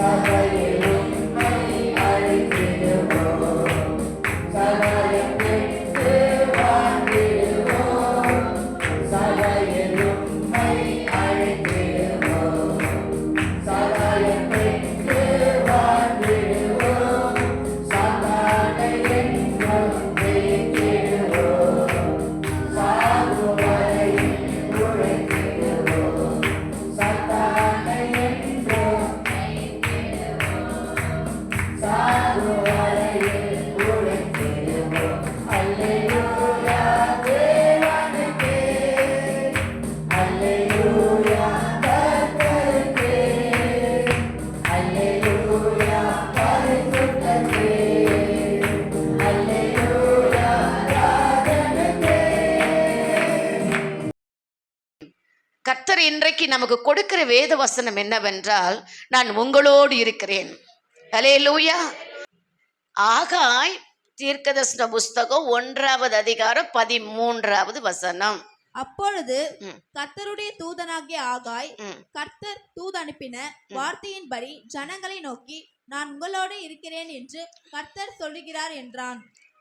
கர்த்தர் இன்றைக்கு நமக்கு கொடுக்கிற வேத வசனம் என்னவென்றால் நான் உங்களோடு இருக்கிறேன். அலே லூயா ஆகாய் தீர்க்கதர்சன புஸ்தகம் ஒன்றாவது அதிகாரம் பதிமூன்றாவது வசனம். அப்பொழுது. கர்த்தருடைய தூதனாகிய ஆகாய். கர்த்தர் தூது அனுப்பின வார்த்தையின்படி ஜனங்களை நோக்கி நான் உங்களோடு இருக்கிறேன் என்று கர்த்தர் சொல்லுகிறார் என்றான்.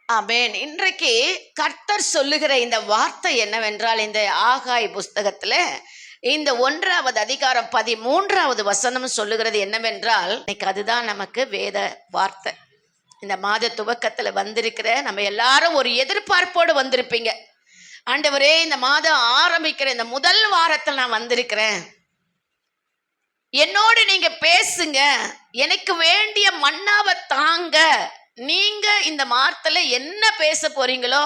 ஆமென் இன்றைக்கு கர்த்தர் சொல்லுகிற இந்த வார்த்தை என்னவென்றால் இந்த ஆகாய் புஸ்தகத்துல இந்த ஒன்றாவது அதிகாரம் பதிமூன்றாவது வசனம் சொல்லுகிறது என்னவென்றால் இன்னைக்கு அதுதான் நமக்கு வேத வார்த்தை. இந்த மாத துவக்கத்தில் வந்திருக்கிற நம்ம எல்லாரும் ஒரு எதிர்பார்ப்போடு வந்திருப்பீங்க. ஆண்டவரே இந்த மாதம் ஆரம்பிக்கிற இந்த முதல் வாரத்தில் நான் வந்திருக்கிறேன். என்னோடு நீங்க பேசுங்க. எனக்கு வேண்டிய மண்ணாவை தாங்க. நீங்க இந்த மாதத்தில் என்ன பேச போறீங்களோ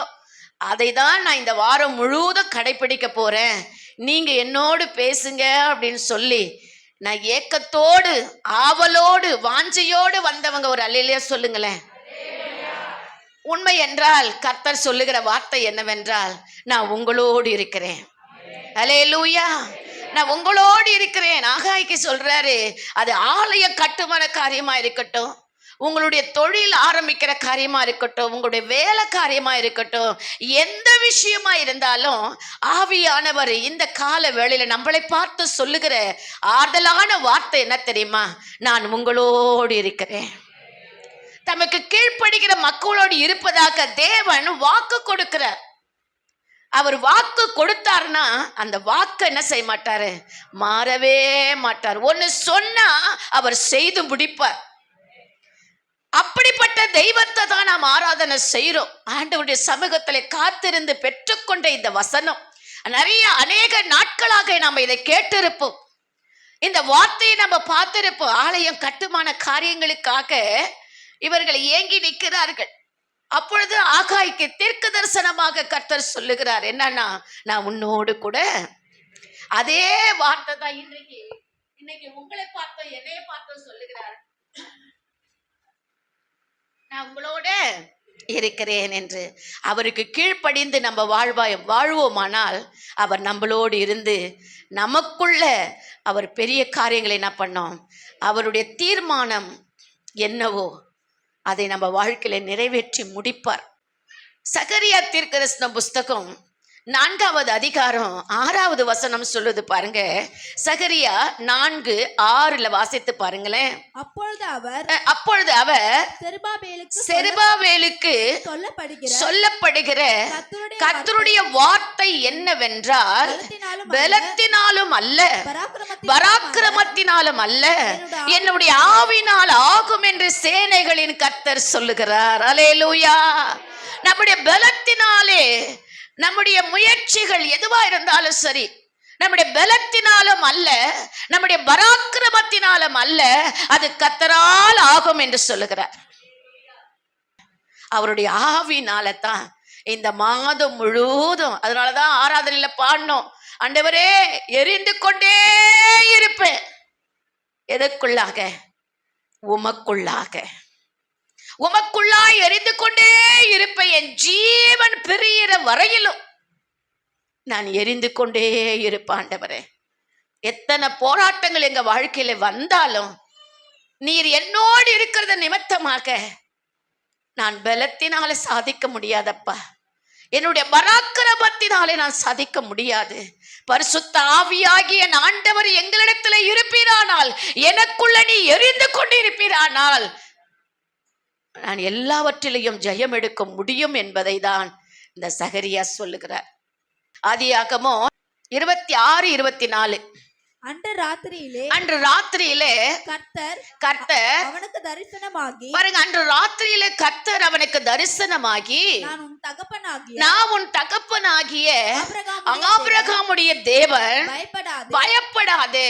அதை தான் நான் இந்த வாரம் முழுவதும் கடைபிடிக்க போறேன். நீங்கள் என்னோடு பேசுங்க அப்படின்னு சொல்லி நான் ஏக்கத்தோடு ஆவலோடு வாஞ்சையோடு வந்தவங்க ஒரு அல்லையிலேயே சொல்லுங்களேன். உண்மை என்றால் கர்த்தர் சொல்லுகிற வார்த்தை என்னவென்றால் நான் உங்களோடு இருக்கிறேன். அலே லூயா நான் உங்களோடு இருக்கிறேன். ஆகாய்க்கு சொல்றாரு அது ஆலய கட்டுமான காரியமா இருக்கட்டும். உங்களுடைய தொழில் ஆரம்பிக்கிற காரியமாக இருக்கட்டும் உங்களுடைய வேலை காரியமாக இருக்கட்டும் எந்த விஷயமா இருந்தாலும் ஆவியானவர் இந்த கால வேளையில் நம்மளை பார்த்து சொல்லுகிற ஆறுதலான வார்த்தை என்ன தெரியுமா? நான் உங்களோடு இருக்கிறேன். தமக்கு கீழ்ப்படுகிற மக்களோடு இருப்பதாக தேவன் வாக்கு கொடுக்கிறார். அவர் வாக்கு கொடுத்தாருன்னா அந்த வாக்கு என்ன செய்ய மாட்டாரு? மாறவே மாட்டார். ஒன்று சொன்னா அவர் செய்து முடிப்பார். அப்படிப்பட்ட தெய்வத்தை தான் நாம் ஆராதனை செய்கிறோம் ஆண்டவருடைய சமூகத்தில் காத்திருந்து பெற்றுக்கொண்ட இந்த வசனம். நிறைய அநேக நாட்களாக நாம் இதை கேட்டிருப்போம். இந்த வார்த்தையை நம்ம பார்த்திருப்போம். ஆலயம் கட்டுமான காரியங்களுக்காக இவர்கள் ஏங்கி நிற்கிறார்கள். அப்பொழுது ஆகாய்க்கு தீர்க்க தரிசனமாக கர்த்தர் சொல்லுகிறார். என்னன்னா நான் உன்னோடு கூட அதே வார்த்தை தான் இன்றைக்கு இன்னைக்கு உங்களை பார்த்தோம் என்னைய பார்த்தோம் சொல்லுகிறார். நான் உங்களோட இருக்கிறேன் என்று அவருக்கு கீழ்ப்படிந்து நம்ம வாழ்வாய் வாழ்வோமானால் அவர் நம்மளோடு இருந்து நமக்குள்ள அவர் பெரிய காரியங்களை என்ன பண்ணோம்? அவருடைய தீர்மானம் என்னவோ அதை நம்ம வாழ்க்கையில நிறைவேற்றி முடிப்பார். சகரியா தீர்க்கரசன புஸ்தகம் நான்காவது அதிகாரம் ஆறாவது வசனம் சொல்லுது பாருங்க. சகரியா நான்கு ஆறுல வாசித்து பாருங்களேன். அப்பொழுது அவர் அப்பொழுது அவர் செருபாபேலுக்கு சொல்லப்படுகிற சொல்லப்படுகிற கர்த்தருடைய வார்த்தை என்னவென்றால் பலத்தினாலும் அல்ல பராக்கிரமத்தினாலும் அல்ல என்னுடைய ஆவினால் ஆகும் என்று சேனைகளின் கர்த்தர் சொல்லுகிறார். அலேலூயா. நம்முடைய பலத்தினாலே நம்முடைய முயற்சிகள் எதுவா இருந்தாலும் சரி நம்முடைய பலத்தினாலும் அல்ல நம்முடைய பராக்கிரமத்தினாலும் அல்ல அது கத்தரால் ஆகும் என்று சொல்லுகிறார். அவருடைய ஆவினால தான் இந்த மாதம் முழுவதும் அதனாலதான் ஆராதனையில பாடணும். ஆண்டவரே எரிந்து கொண்டே இருப்பேன். எதற்குள்ளாக? உமக்குள்ளாக. உமக்குள்ளாய் எரிந்து கொண்டே இருப்பேன். என் ஜீவன் பிரியிற வரையிலும் நான் எரிந்து கொண்டே இருப்பாண்டவரே எத்தனை போராட்டங்கள் எங்க வாழ்க்கையில வந்தாலும் நீர் என்னோடு இருக்கிறத நிமித்தமாக நான் பலத்தினால சாதிக்க முடியாதப்பா. என்னுடைய பராக்கிரமத்தினாலே நான் சாதிக்க முடியாது. பரிசுத்த ஆவியாகிய ஆண்டவர் எங்களிடத்துல இருப்பீரானால் எனக்குள்ள நீ எரிந்து கொண்டிருப்பீரானால் நான் எல்லாவற்றிலையும் ஜெயம் எடுக்க முடியும் என்பதை தான் இந்த சகரியா சொல்லுகிறார். ஆதியாகமோ இருபத்தி ஆறு இருபத்தி நாலு. அன்று ராத்திரியிலே அன்று ராத்திரியிலே கர்த்தர் கர்த்தர் அவனுக்கு தரிசனமாகி பாருங்க அன்று ராத்திரியிலே கர்த்தர் அவனுக்கு தரிசனமாகி நான் உன் தகப்பனாகிய நான் உன் தகப்பனாகிய ஆபிரகாமுடைய தேவன். பயப்படாதே.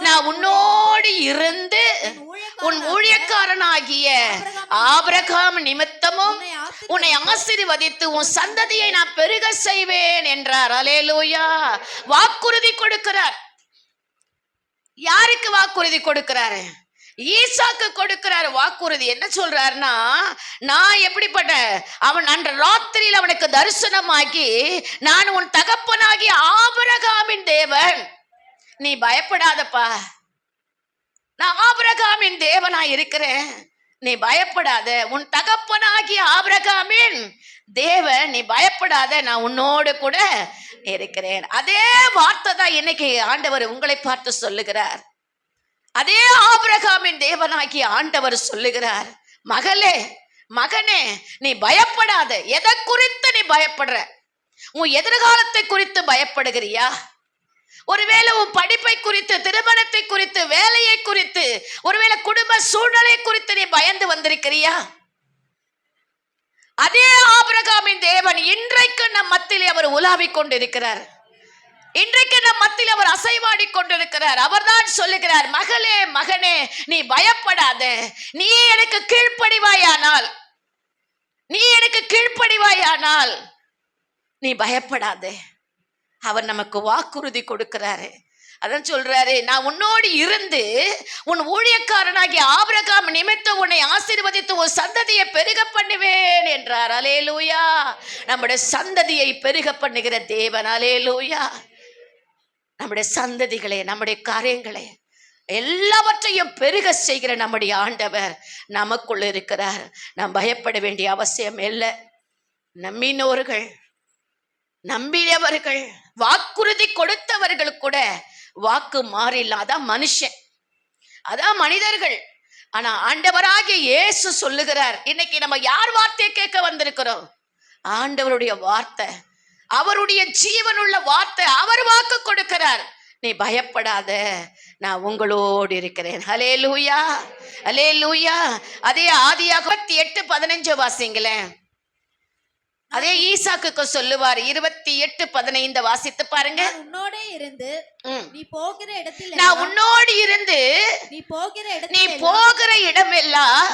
நான் உன்னோடு இருந்து உன் ஊழியக்காரனாகிய ஆபிரகாம் நிமித்தமும் உன்னை ஆசீர்வதித்து உன்னை ஆசீர்வதித்து உன் சந்ததியை நான் பெருக செய்வேன் என்றார். அலேலூயா வாக்குறுதி கொடுக்கிறார். யாருக்கு வாக்குறுதி கொடுக்கிறாரு? ஈசாக்கு கொடுக்கிறாரு. வாக்குறுதி என்ன சொல்றாருன்னா நான் எப்படிப்பட்ட அவன் அன்று ராத்திரியில் அவனுக்கு தரிசனமாகி நான் உன் தகப்பனாகி ஆபரகாமின் தேவன். நீ பயப்படாதப்பா. நான் ஆபரகாமின் தேவனா இருக்கிறேன். நீ பயப்படாத. உன் தகப்பனாகிய ஆபரகாமின் தேவன் நீ பயப்படாத நான் உன்னோடு கூட இருக்கிறேன். அதே வார்த்தை தான் இன்னைக்கு ஆண்டவர் உங்களை பார்த்து சொல்லுகிறார். அதே ஆபிரகாமின் தேவனாகிய ஆண்டவர் சொல்லுகிறார் மகளே மகனே நீ பயப்படாத. எதை குறித்து நீ பயப்படுற? உன் எதிர்காலத்தை குறித்து பயப்படுகிறியா? ஒருவேளை உன் படிப்பை குறித்து திருமணத்தை குறித்து வேலையை குறித்து ஒருவேளை குடும்ப சூழ்நிலை குறித்து நீ பயந்து வந்திருக்கிறியா? அதே ஆபிரகாமின் தேவன் இன்றைக்கு நம் மத்தியில் அவர் உலாவிக் கொண்டிருக்கிறார். இன்றைக்கு நம் மத்தியில் அவர் அசைவாடி கொண்டிருக்கிறார். அவர்தான் சொல்லுகிறார் மகளே மகனே நீ பயப்படாத. நீ எனக்கு கீழ்ப்படிவாயானால். நீ எனக்கு கீழ்ப்படிவாயானால். நீ பயப்படாதே. அவர் நமக்கு வாக்குறுதி கொடுக்கிறாரு. அதான் சொல்றாரு நான் உன்னோடு இருந்து உன் ஊழியக்காரனாகிய ஆபிரகாம் நிமித்தம் உன்னை ஆசீர்வதித்து உன் சந்ததியை பெருக பண்ணுவேன் என்றார். அலே லூயா நம்முடைய சந்ததியை பெருக பண்ணுகிற தேவன். அலே லூயா நம்முடைய சந்ததிகளை நம்முடைய காரியங்களை எல்லாவற்றையும் பெருக செய்கிற நம்முடைய ஆண்டவர் நமக்குள் இருக்கிறார். நாம் பயப்பட வேண்டிய அவசியம் இல்லை. நம்பினோர்கள் நம்பியவர்கள் வாக்குறுதி கொடுத்தவர்கள் கூட வாக்கு மாறிಲ್ಲ அதான் மனுஷன். அதான் மனிதர்கள். ஆனா ஆண்டவராகிய இயேசு சொல்லுகிறார் இன்னைக்கு நம்ம யார் வார்த்தையை கேட்க வந்திருக்கிறோம்? ஆண்டவருடைய வார்த்தை. அவருடைய ஜீவனுள்ள வார்த்தை அவர் வாக்கு கொடுக்கிறார். நீ பயப்படாத நான் உங்களோடு இருக்கிறேன். ஹலே லூயா ஹலே லூயா அதே ஆதியாக எட்டு பதினஞ்சு வாசிங்களேன். அதே ஈசாக்குக்கு சொல்லுவார் இருபத்தி எட்டு பதினைந்து வாசித்து பாருங்க உன்னோடே இருந்து. நீ போகிற இடத்தில் நான் எல்லாம் உன்னோடு இருந்து நீ போகிற நீ இடத்தில் எல்லாம் போகிற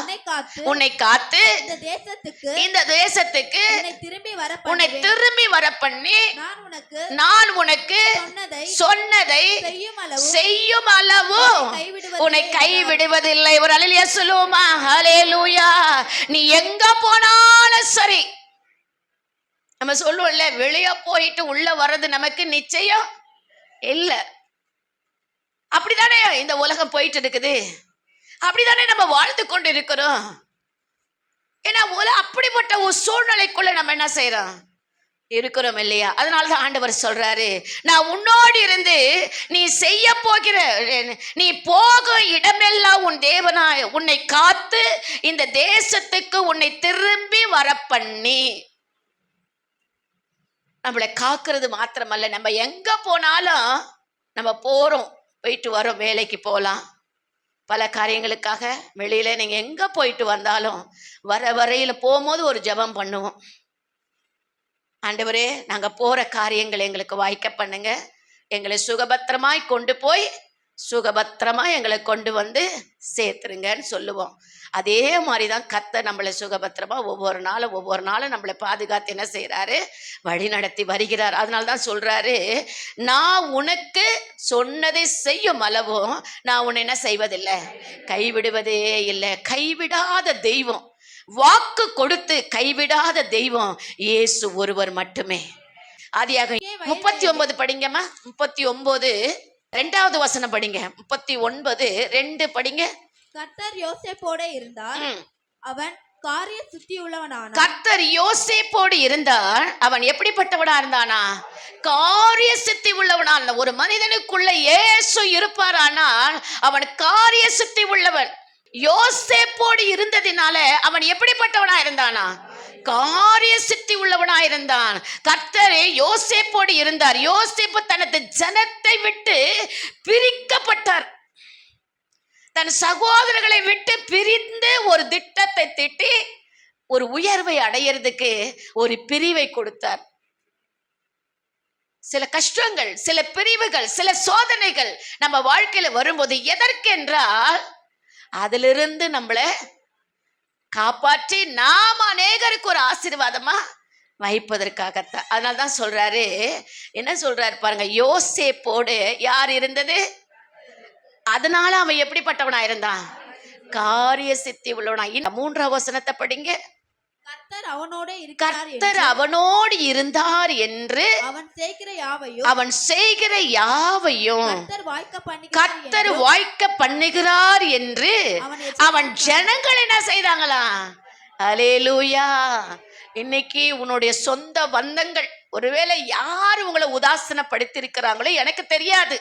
உன்னை காத்து உன்னை காத்து இந்த தேசத்துக்கு இந்த தேசத்துக்கு திரும்பி வர உன்னை. திரும்பி வர பண்ணி நான் உனக்கு நான் உனக்கு சொன்னதை சொன்னதை செய்யும் அளவு செய்யும் அளவு கைவிடுவதில்லை உன்னை. கைவிடுவதில்லை ஒரு அலையில சொல்லுவோமா ஹalleluya நீ எங்க போனாலும் சரி நம்ம சொல்லுவோம்ல வெளியே போயிட்டு உள்ள வர்றது நமக்கு நிச்சயம் இல்லை. அப்படிதானே இந்த உலகம் போயிட்டு இருக்குது? அப்படிதானே நம்ம வாழ்ந்து கொண்டு இருக்கிறோம் ஏன்னா உல அப்படிப்பட்ட ஒரு சூழ்நிலைக்குள்ள நம்ம என்ன செய்யறோம் இருக்கிறோம் இல்லையா? அதனால தான் ஆண்டவர் சொல்றாரு நான் உன்னோடு இருந்து நீ செய்ய போகிற நீ போகும் இடமெல்லாம் உன் தேவனா உன்னை காத்து இந்த தேசத்துக்கு உன்னை திரும்பி வர பண்ணி நம்மளை காக்கிறது மாத்திரமல்ல. நம்ம எங்க போனாலும் நம்ம போறோம். போயிட்டு வரோம் வேலைக்கு போகலாம் பல காரியங்களுக்காக வெளியில நீங்க எங்க போயிட்டு வந்தாலும் வர வரையில போகும்போது ஒரு ஜெபம் பண்ணுவோம். ஆண்டவரே நாங்க போற காரியங்களை எங்களுக்கு வாய்க்க பண்ணுங்க. எங்களை சுகபத்திரமாய் கொண்டு போய் சுகபத்திரமா எங்களை கொண்டு வந்து சேர்த்துருங்கன்னு சொல்லுவோம். அதே மாதிரி தான் கத்த நம்மளை சுகபத்திரமா ஒவ்வொரு நாளும் ஒவ்வொரு நாளும் நம்மளை பாதுகாத்து என்ன செய்றாரு? வழி நடத்தி வருகிறார். அதனால தான் சொல்றாரு நான் உனக்கு சொன்னதை செய்யும் அளவும் நான் உன்னை என்ன செய்வதில்லை? கைவிடுவதே இல்லை. கைவிடாத தெய்வம். வாக்கு கொடுத்து கைவிடாத தெய்வம் இயேசு ஒருவர் மட்டுமே. ஆதியாக முப்பத்தி ஒன்பது படிங்கம்மா. முப்பத்தி ஒன்பது ரெண்டாவது வசனம் படிங்க. முப்பத்தி ஒன்பது ரெண்டு படிங்க. கர்த்தர் யோசேப்போடே இருந்தார் அவன் காரிய சுத்தியுள்ளவனானான் கர்த்தர் யோசேப்போடு இருந்தார் அவன் எப்படிப்பட்டவனா இருந்தானா? காரிய சித்தி உள்ளவனான் ஒரு மனிதனுக்குள்ள இயேசு இருப்பாரானால் அவன் காரிய சித்தி உள்ளவன் யோசேப்போடு இருந்ததினால அவன் எப்படிப்பட்டவனா இருந்தானா? காரிய சித்தி உள்ளவனா இருந்தான் கர்த்தரே யோசேப்போடு இருந்தார். யோசேப்பு தனது ஜனத்தை விட்டு பிரிக்கப்பட்டார். தன் சகோதரர்களை விட்டு பிரிந்து ஒரு திட்டத்தை திட்டி ஒரு உயர்வை அடையிறதுக்கு ஒரு பிரிவை கொடுத்தார். சில கஷ்டங்கள் சில பிரிவுகள் சில சோதனைகள் நம்ம வாழ்க்கையில வரும்போது எதற்கென்றால் அதிலிருந்து நம்மளை காப்பாற்றி நாம் அநேகருக்கு ஒரு ஆசீர்வாதமா வைப்பதற்காகத்தான். அதனால தான் சொல்றாரு என்ன சொல்றாரு பாருங்க யோசேப்போடு யார் இருந்தது? அதனால அவன் எப்படிப்பட்டவனா இருந்தான்? காரிய சித்தி உள்ளவனா. இன்னும் மூன்றாம் வசனத்தை படிங்க. கர்த்தர் அவனோட கர்த்தர் அவனோடு இருந்தார் என்று அவன் சேர்க்கிற யாவையும் அவன் செய்கிற யாவையும் கர்த்தர் வாய்க்க பண்ணுகிறார் கர்த்தர் என்றும் வாய்க்க பண்ணுகிறார் என்று அவன் ஜனங்கள் என்ன செய்தாங்களா? அலேலூயா இன்னைக்கு உன்னுடைய சொந்த பந்தங்கள் ஒருவேளை யார் உங்களை உதாசனப்படுத்தியிருக்கிறாங்களோ எனக்கு தெரியாது.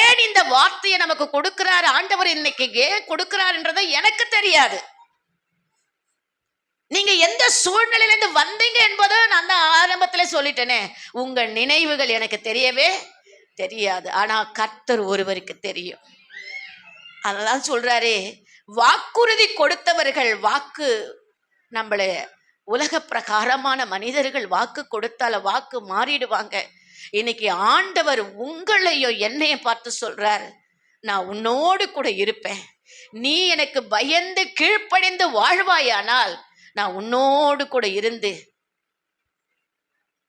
ஏன் இந்த வார்த்தையை நமக்கு கொடுக்கிறார்? ஆண்டவர் இன்னைக்கு ஏன் கொடுக்கிறாருன்றதை எனக்கு தெரியாது. நீங்க எந்த சூழ்நிலையிலேருந்து வந்தீங்க என்பதை நான் தான் ஆரம்பத்தில் சொல்லிட்டேனே. உங்கள் நினைவுகள் எனக்கு தெரியவே தெரியாது. ஆனால் கர்த்தர் ஒருவருக்கு தெரியும். அதெல்லாம் சொல்கிறாரே வாக்குறுதி கொடுத்தவர்கள் வாக்கு நம்மளை. உலக பிரகாரமான மனிதர்கள் வாக்கு கொடுத்தால வாக்கு மாறிடுவாங்க. இன்னைக்கு ஆண்டவர் உங்களையும் என்னைய பார்த்து சொல்றார் நான் உன்னோடு கூட இருப்பேன். நீ எனக்கு பயந்து கீழ்ப்படிந்து வாழ்வாயானால் நான் உன்னோடு கூட இருந்து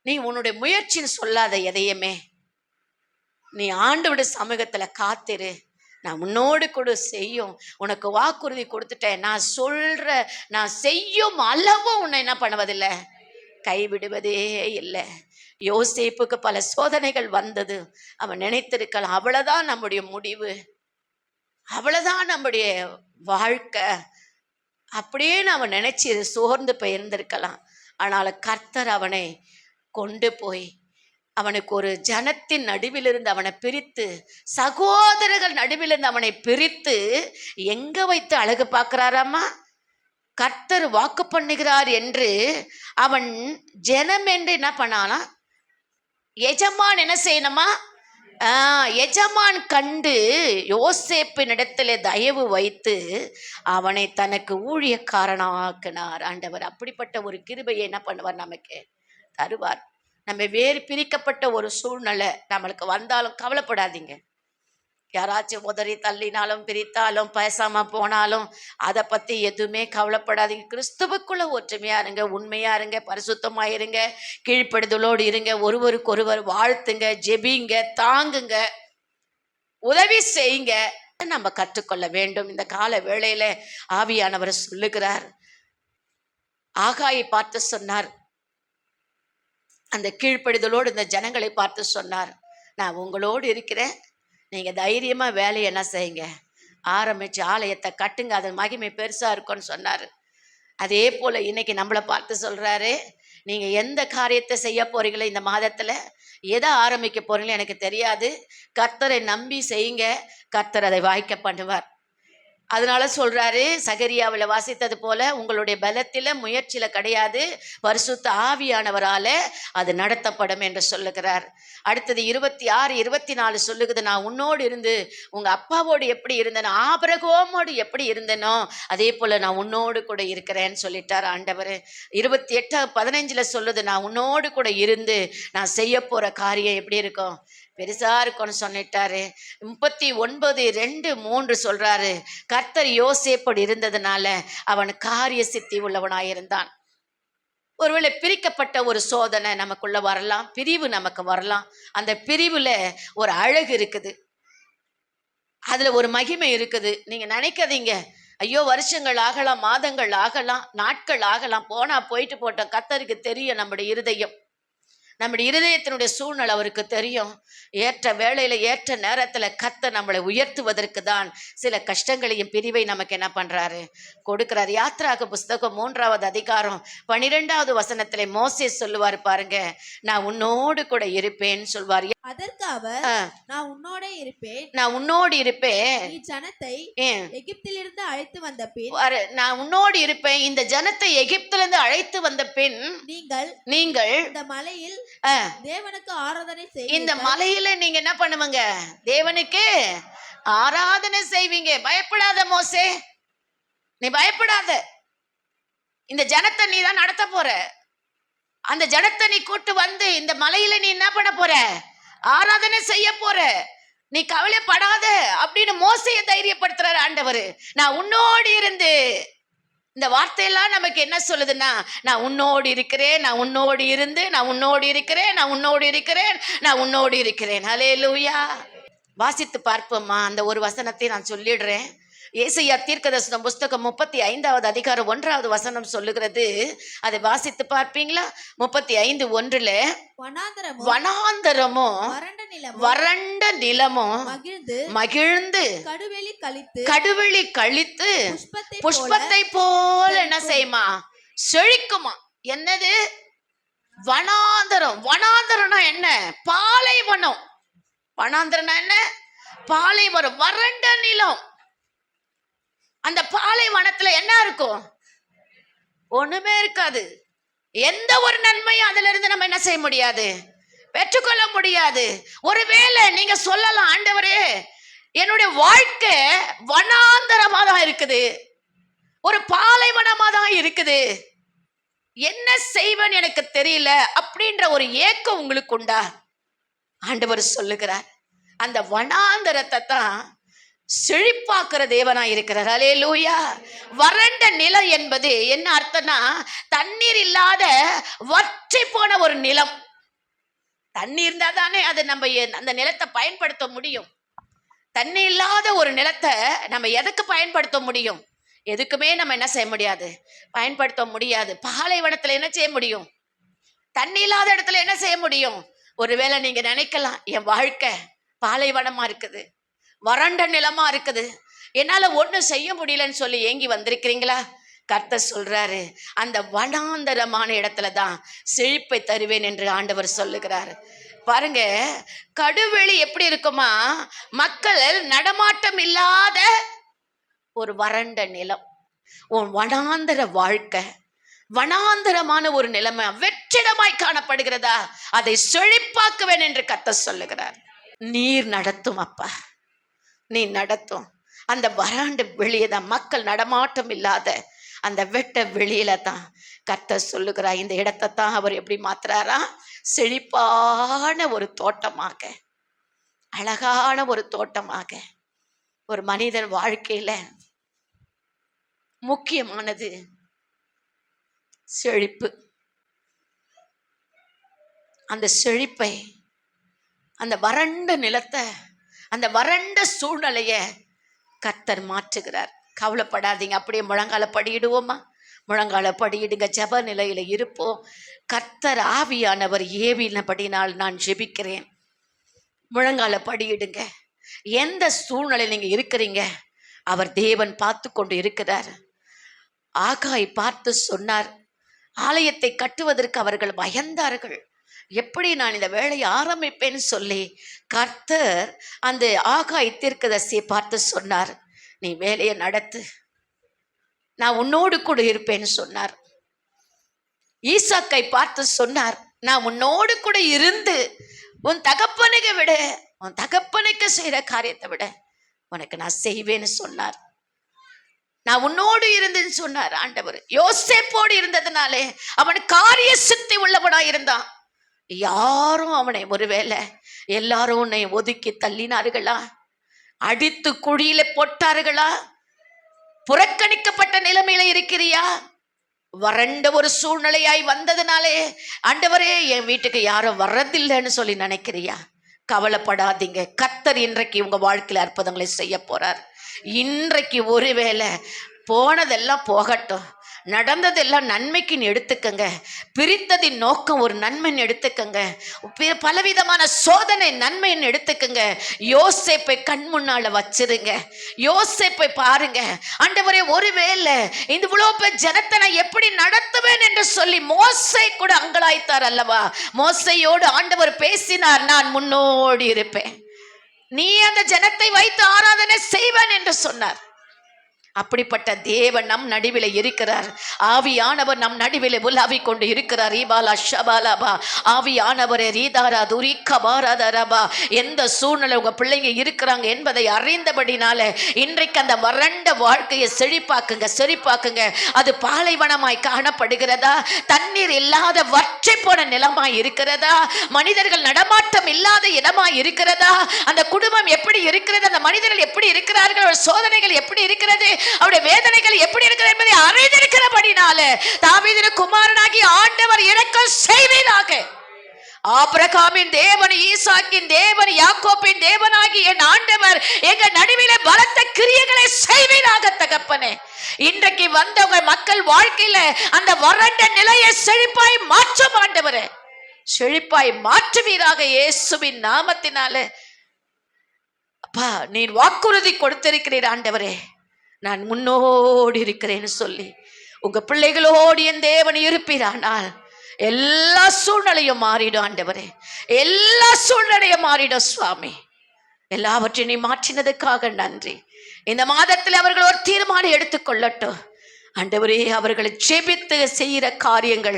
நீ உன்னுடைய முயற்சின்னு சொல்லாத எதையுமே. நீ ஆண்டவருடைய சமூகத்துல காத்திரு. நான் உன்னோடு கூட செய்யும். உனக்கு வாக்குறுதி கொடுத்துட்டேன். நான் சொல்ற நான் செய்யும் அளவும் உன்னை என்ன பண்ணுவதில்லை? கைவிடுவதே இல்லை. யோசிப்புக்கு பல சோதனைகள் வந்தது. அவன் நினைத்திருக்கலாம். அவ்வளவுதான் நம்முடைய முடிவு. அவ்வளவுதான் நம்முடைய வாழ்க்கை. அப்படின்னு அவன் நினைச்சு சோர்ந்து போயிருந்திருக்கலாம். ஆனால் கர்த்தர் அவனை கொண்டு போய் அவனுக்கு ஒரு ஜனத்தின் நடுவிலிருந்து அவனை பிரித்து சகோதரர்கள் நடுவிலிருந்து அவனை பிரித்து எங்க வைத்து அழகு பார்க்கிறாராமா கர்த்தர் வாக்கு பண்ணுகிறார் என்று அவன் ஜனம் என்று என்ன பண்ணானா எஜமான் என்ன செய்யணுமா எஜமான் கண்டு யோசேப்பினிடத்திலே தயவு வைத்து அவனை தனக்கு ஊழியக்காரனாக்கினார். ஆண்டவர் அப்படிப்பட்ட ஒரு கிருபையை என்ன பண்ணுவார் நமக்கு தருவார். நம்ம வேறு பிரிக்கப்பட்ட ஒரு சூழ்நிலை நம்மளுக்கு வந்தாலும் கவலைப்படாதீங்க. யாராச்சும் உதறி தள்ளினாலும் பிரித்தாலும் பேசாம போனாலும் அதை பத்தி எதுவுமே கவலைப்படாதீங்க. கிறிஸ்துவுக்குள்ள ஒற்றுமையா இருங்க உண்மையா இருங்க பரிசுத்தமா இருங்க கீழ்ப்படுதலோடு இருங்க ஒருவருக்கு ஒருவர் வாழ்த்துங்க ஜெபிங்க தாங்குங்க உதவி செய்யுங்க. நம்ம கற்றுக்கொள்ள வேண்டும். இந்த கால வேளையில ஆவியானவர் சொல்லுகிறார். ஆகாயை பார்த்து சொன்னார். அந்த கீழ்ப்படிதலோடு இந்த ஜனங்களை பார்த்து சொன்னார். நான் உங்களோடு இருக்கிறேன். நீங்கள் தைரியமாக வேலையை என்ன செய்யுங்க? ஆரம்பிச்சு ஆலயத்தை கட்டுங்க. அது மகிமை பெருசாக இருக்கும்னு சொன்னார். அதே போல் இன்றைக்கி நம்மளை பார்த்து சொல்கிறாரு நீங்கள் எந்த காரியத்தை செய்ய போகிறீங்களோ இந்த மாதத்தில் எதை ஆரம்பிக்க போகிறீங்களோ எனக்கு தெரியாது. கர்த்தரை நம்பி செய்யுங்க. கர்த்தர் அதை வாய்க்க பண்ணுவார். அதனால சொல்றாரு சகரியாவில் வாசித்தது போல உங்களுடைய பலத்தில் முயற்சியில் கிடையாது பரிசுத்த ஆவியானவரால் அது நடத்தப்படும் என்று சொல்லுகிறார். அடுத்தது இருபத்தி ஆறு இருபத்தி நாலு சொல்லுகிறது நான் உன்னோடு இருந்து உங்கள் அப்பாவோடு எப்படி இருந்தேனோ ஆபரகோமோடு எப்படி இருந்தேனோ அதே போல் நான் உன்னோடு கூட இருக்கிறேன்னு சொல்லிட்டார் ஆண்டவர். இருபத்தி எட்டு பதினஞ்சில் சொல்லுது நான் உன்னோடு கூட இருந்து நான் செய்ய போகிற காரியம் எப்படி இருக்கும்? பெருசா இருக்கும்னு சொல்லிட்டாரு முப்பத்தி ஒன்பது ரெண்டு மூன்று சொல்றாரு. கர்த்தர் யோசேப்படி இருந்ததுனால அவன் காரிய சித்தி உள்ளவனாயிருந்தான். ஒருவேளை பிரிக்கப்பட்ட ஒரு சோதனை நமக்குள்ள வரலாம் பிரிவு நமக்கு வரலாம். அந்த பிரிவுல ஒரு அழகு இருக்குது. அதுல ஒரு மகிமை இருக்குது. நீங்க நினைக்காதீங்க. ஐயோ வருஷங்கள் ஆகலாம் மாதங்கள் ஆகலாம் நாட்கள் ஆகலாம். போனா போயிட்டு போட்டோம். கத்தருக்கு தெரியும் நம்முடைய இருதயம். நம்முடைய இருதயத்தினுடைய சூழ்நிலை அவருக்கு தெரியும். ஏற்ற வேளையில ஏற்ற நேரத்துல கத்த நம்மளை உயர்த்துவதற்கு தான் சில கஷ்டங்களையும் பிரிவை நமக்கு என்ன பண்றாரு? கொடுக்கிறார். யாத்ராக புஸ்தகம் மூன்றாவது அதிகாரம் பனிரெண்டாவது வசனத்திலே மோசே சொல்லுவார் பாருங்க நான் உன்னோடு கூட இருப்பேன்னு சொல்வார். அதற்கு அவர் நான் உன்னோடே இருப்பேன். நான் உன்னோடு இருப்பேன். நீ ஜனத்தை எகிப்திலிருந்து அழைத்து வந்த பின் நான் உன்னோடு இருப்பேன். இந்த ஜனத்தை எகிப்திலிருந்து அழைத்து வந்த பின் நீங்கள் நீங்கள் இந்த மலையில் தேவனுக்கு ஆராதனை இந்த செய்வீர்கள். மலையில நீங்க என்ன பண்ணுவீங்க? தேவனுக்கு ஆராதனை செய்வீங்க. பயப்படாத மோசே. நீ பயப்படாத. இந்த ஜனத்தை நீ தான் நடத்த போற. அந்த ஜனத்தை நீ கூட்டு வந்து இந்த மலையில நீ என்ன பண்ண போற? ஆராதனை செய்ய போற. நீ கவலைப்படாத அப்படின்னு மோசைய தைரியப்படுத்துறாரு ஆண்டவர். நான் உன்னோடு இருந்து. இந்த வார்த்தையெல்லாம் நமக்கு என்ன சொல்லுதுன்னா நான் உன்னோடு இருக்கிறேன் நான் உன்னோடு இருந்து நான் உன்னோடு இருக்கிறேன் நான் உன்னோடு இருக்கிறேன் நான் உன்னோடு இருக்கிறேன். ஹலே லூயா வாசித்து பார்ப்போம்மா. அந்த ஒரு வசனத்தை நான் சொல்லிடுறேன். ஏசையா தீர்க்கதர்சனம் புஸ்தகம் முப்பத்தி ஐந்தாவது அதிகாரம் ஒன்றாவது வசனம் சொல்லுகிறது. அதை வாசித்து பார்ப்பீங்களா? முப்பத்தி ஐந்து ஒன்றுல வனாந்தரமும் வறண்ட நிலமும் மகிழ்ந்து கடுவெளி கழித்து புஷ்பத்தை போல என்ன செய்யுமா? செழிக்குமா? என்னது? வனாந்தரம். வனாந்தரம்னா என்ன? பாலைவனம். வனாந்தரம்னா என்ன? பாலைவனம். வறண்ட நிலம். அந்த பாலைவனத்துல என்ன இருக்கும்? ஒண்ணுமே இருக்காது. எந்த ஒரு நன்மையும் அதுல இருந்து நம்ம என்ன செய்ய முடியாது? பெற்றுக்கொள்ள முடியாது. ஒருவேளை நீங்க சொல்லலாம் ஆண்டவரே என்னுடைய வாழ்க்கை வனாந்தரமா தான் இருக்குது. ஒரு பாலைவனமா தான் இருக்குது. என்ன செய்வேன் எனக்கு தெரியல அப்படின்ற ஒரு ஏக்கம் உங்களுக்கு உண்டா? ஆண்டவர் சொல்லுகிறார். அந்த வனாந்தரத்தை தான் செழிப்பாக்குற தேவனா இருக்கிறார். அலே லூயா வறண்ட நிலம் என்பது என்ன அர்த்தம்னா தண்ணீர் இல்லாத வற்றி போன ஒரு நிலம். தண்ணி இருந்தா தானே அது நம்ம எ- அந்த நிலத்தை பயன்படுத்த முடியும். தண்ணி இல்லாத ஒரு நிலத்தை நம்ம எதுக்கு பயன்படுத்த முடியும்? எதுக்குமே நம்ம என்ன செய்ய முடியாது? பயன்படுத்த முடியாது. பாலைவனத்துல என்ன செய்ய முடியும்? தண்ணி இல்லாத இடத்துல என்ன செய்ய முடியும்? ஒருவேளை நீங்க நினைக்கலாம் என் வாழ்க்கை பாலைவனமா இருக்குது. வறண்ட நிலமா இருக்குது. என்னால ஒன்றும் செய்ய முடியலன்னு சொல்லி ஏங்கி வந்திருக்கிறீங்களா? கர்த்த சொல்றாரு அந்த வனாந்தரமான இடத்துல தான் செழிப்பை தருவேன் என்று ஆண்டவர் சொல்லுகிறார். பாருங்க கடுவெளி எப்படி இருக்குமா? மக்கள் நடமாட்டம் இல்லாத ஒரு வறண்ட நிலம். உன் வனாந்தர வாழ்க்கை வனாந்தரமான ஒரு நிலைமை வெற்றிடமாய் காணப்படுகிறதா? அதை செழிப்பாக்குவேன் என்று கத்த சொல்லுகிறார். நீர் நடத்தும் அப்பா. நீ நடத்தும். அந்த வராண்டு வெளியே தான் மக்கள் நடமாட்டம் இல்லாத அந்த வெட்ட வெளியில தான் கத்த சொல்லுகிறார். இந்த இடத்தை தான் அவர் எப்படி மாத்துறாரா? செழிப்பான ஒரு தோட்டமாக. அழகான ஒரு தோட்டமாக. ஒரு மனிதன் வாழ்க்கையில முக்கியமானது செழிப்பு. அந்த செழிப்பை அந்த வறண்ட நிலத்தை வறண்ட சூழ்நிலைய கத்தர் மாற்றுகிறார். கவலைப்படாதீங்க அப்படியே முழங்கால படியிடுவோமா? முழங்கால படியிடுங்க ஜெப நிலையில இருப்போம். கர்த்தர் ஆவியானவர் ஏவினபடினால் நான் ஜெபிக்கிறேன். முழங்கால படியிடுங்க. எந்த சூழ்நிலை நீங்க இருக்கிறீங்க? அவர் தேவன் பார்த்து கொண்டு இருக்கிறார். ஆகாய் பார்த்து சொன்னார் ஆலயத்தை கட்டுவதற்கு அவர்கள் பயந்தார்கள். எப்படி நான் இந்த வேலையை ஆரம்பிப்பேன்னு சொல்லி கர்த்தர் அந்த ஆகாய் தீர்க்கதரிசியை பார்த்து சொன்னார். நீ வேலையை நடத்து. நான் உன்னோடு கூட இருப்பேன்னு சொன்னார். ஈசாக்கை பார்த்து சொன்னார் நான் உன்னோடு கூட இருந்து உன் தகப்பனுக்கு விட உன் தகப்பனுக்கு செய்கிற காரியத்தை விட உனக்கு நான் செய்வேன்னு சொன்னார். நான் உன்னோடு இருந்தேன்னு சொன்னார் ஆண்டவர். யோசேப்போடு இருந்ததுனாலே அவன் காரிய சித்தி உள்ளவனா இருந்தான். யாரும் அவனை ஒருவேளை எல்லாரும் உன்னை ஒதுக்கி தள்ளினார்களா? அடித்து குழியில போட்டார்களா? புறக்கணிக்கப்பட்ட நிலைமையில இருக்கிறியா? வறண்ட ஒரு சூழ்நிலையாய் வந்ததுனாலே ஆண்டவரே என் வீட்டுக்கு யாரும் வர்றதில்லைன்னு சொல்லி நினைக்கிறியா? கவலைப்படாதீங்க. கத்தர் இன்றைக்கு உங்க வாழ்க்கையில அற்புதங்களை செய்ய போறார். இன்றைக்கு ஒருவேளை போனதெல்லாம் போகட்டும். நடந்ததெல்லாம் நன்மைக்குன்னு எடுத்துக்கங்க. பிரித்ததின் நோக்கம் ஒரு நன்மைன்னு எடுத்துக்கங்க. பலவிதமான சோதனை நன்மைன்னு எடுத்துக்கங்க. யோசேப்பை கண் முன்னால வச்சிருங்க. யோசேப்பை பாருங்க. ஆண்டவரே ஒருவேளை இந்த இவ்வளோ பேர் ஜனத்தை நான் எப்படி நடத்துவேன் என்று சொல்லி மோசை கூட அங்கலாய்த்தார் அல்லவா? மோசையோடு ஆண்டவர் பேசினார் நான் முன்னோடி இருப்பேன் நீ அந்த ஜனத்தை வைத்து ஆராதனை செய்வேன் என்று சொன்னார். அப்படிப்பட்ட தேவன் நம் நடுவில் இருக்கிறார். ஆவியானவர் நம் நடுவில் உலாவி கொண்டு இருக்கிறார். ரீபாலா ஷபாலாபா. ஆவியானவரே ரீதாரா துரிக்க பாராதரபா. எந்த சூழ்நிலை உங்கள் பிள்ளைங்க இருக்கிறாங்க என்பதை அறிந்தபடினால இன்றைக்கு அந்த வறண்ட வாழ்க்கையை செழிப்பாக்குங்க செழிப்பாக்குங்க. அது பாலைவனமாய் காணப்படுகிறதா? தண்ணீர் இல்லாத வற்றி போன நிலமாய் இருக்கிறதா? மனிதர்கள் நடமாட்டம் இல்லாத இடமாய் இருக்கிறதா? அந்த குடும்பம் எப்படி இருக்கிறது? அந்த மனிதர்கள் எப்படி இருக்கிறார்கள்? சோதனைகள் எப்படி இருக்கிறது? அவருடைய வேதனைகள் எப்படி இருக்கிறது என்பதை அறிந்திருக்கிறபடினால தாவீதின குமாரனாகி ஆண்டவர் இரக்கம் செய்வீராக. ஆபிரகாமின் தேவன் ஈசாக்கின் தேவன் யாக்கோப்பின் தேவனாகி என் ஆண்டவர் எங்க நடுவில பலத்த கிரியைகளை செய்வீராக தகப்பனே. இன்றைக்கு வந்தவங்க மக்கள் வாழ்க்கையில அந்த வறண்ட நிலையை செழிப்பாய் மாற்றும் ஆண்டவரே. செழிப்பாய் மாற்றுவீராக இயேசுவின் நாமத்தினால. அப்பா நீர் வாக்குறுதி கொடுத்திருக்கிறீர் ஆண்டவரே. நான் முன்னோடி இருக்கிறேன்னு சொல்லி உங்க பிள்ளைகளோடு என் தேவன் இருப்பீரானால் எல்லா சூழ்நிலையும் மாறிடும் ஆண்டவரே. எல்லா சூழ்நிலையும் மாறிடும் சுவாமி. எல்லாவற்றையும் நீ மாற்றினதுக்காக நன்றி. இந்த மாதத்தில் அவர்கள் ஒரு தீர்மானம் எடுத்துக்கொள்ளட்டும். அண்டவரே அவர்களை செபித்து செய்கிற காரியங்கள்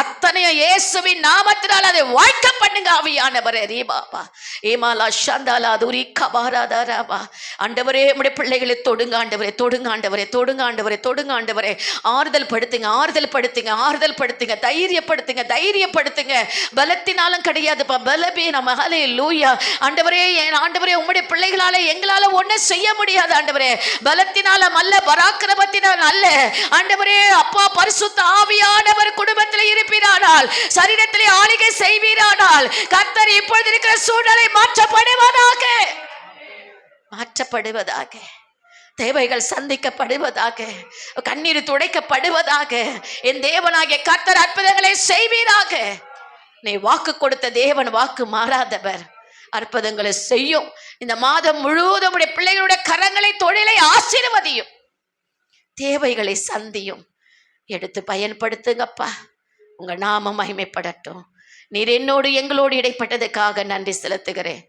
அத்தனையும் இயேசுவின் நாமத்தினால் அதை வாய்க்க பண்ணுங்க ஆவியானவரே. ரீபாபா ஏமாலா ஷந்தாலா துரி கபாராதாராபா ஆண்டவரே நம்முடைய பிள்ளைகளை தொடுங்க ஆண்டவரே தொடுங்க ஆண்டவரே தொடுங்க ஆண்டவரே தொடுங்க ஆண்டவரே. ஆறுதல் படுத்துங்க ஆறுதல் படுத்துங்க ஆறுதல் படுத்துங்க தைரியப்படுத்துங்க தைரியப்படுத்துங்க. பலத்தினாலும் கிடையாதுப்பா பலபே நம்ம ஹலே லூயா ஆண்டவரே என் ஆண்டவரே உம்முடைய பிள்ளைகளால எங்களால் ஒன்றும் செய்ய முடியாது ஆண்டவரே. பலத்தினாலும் அல்ல பராக்கிரமத்தினால் அல்ல. ஆண்டவரே அப்பா பரிசுத்த ஆவியானவர் குடும்பத்தில் இருப்பீரானால் சரீரத்திலே ஆளிகை செய்வீரானால் கர்த்தர் இப்பொழுது இருக்கிற சூழ்நிலை மாற்றப்படுவதாக. மாற்றப்படுவதாக. தேவைகள் சந்திக்கப்படுவதாக. கண்ணீர் துடைக்கப்படுவதாக. என் தேவனாகிய கர்த்தர் அற்புதங்களை செய்வீராக. நீ வாக்கு கொடுத்த தேவன் வாக்கு மாறாதவர். அற்புதங்களை செய்யும். இந்த மாதம் முழுவதும் உடைய பிள்ளைகளுடைய கரங்களை தொழிலை ஆசீர்வதியும். தேவைகளை சந்தியும். எடுத்து பயன்படுத்துங்கப்பா. உங்கள் நாமம் மகிமைப்படட்டும். நீர் என்னோடு எங்களோடு இடைப்பட்டதுக்காக நன்றி செலுத்துகிறேன்.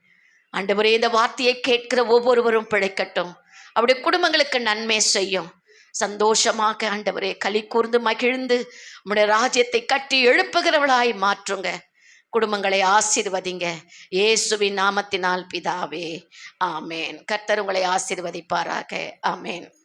ஆண்டவரே இந்த வார்த்தையை கேட்கிற ஒவ்வொருவரும் பிழைக்கட்டும். அவருடைய குடும்பங்களுக்கு நன்மை செய்யும். சந்தோஷமாக ஆண்டவரே களி கூர்ந்து மகிழ்ந்து உம்முடைய ராஜ்யத்தை கட்டி எழுப்புகிறவளாய் மாற்றுங்க. குடும்பங்களை ஆசீர்வதிங்க. இயேசுவின் நாமத்தினால் பிதாவே. ஆமேன். கர்த்தர் உங்களை ஆசீர்வதிப்பாராக. ஆமேன்.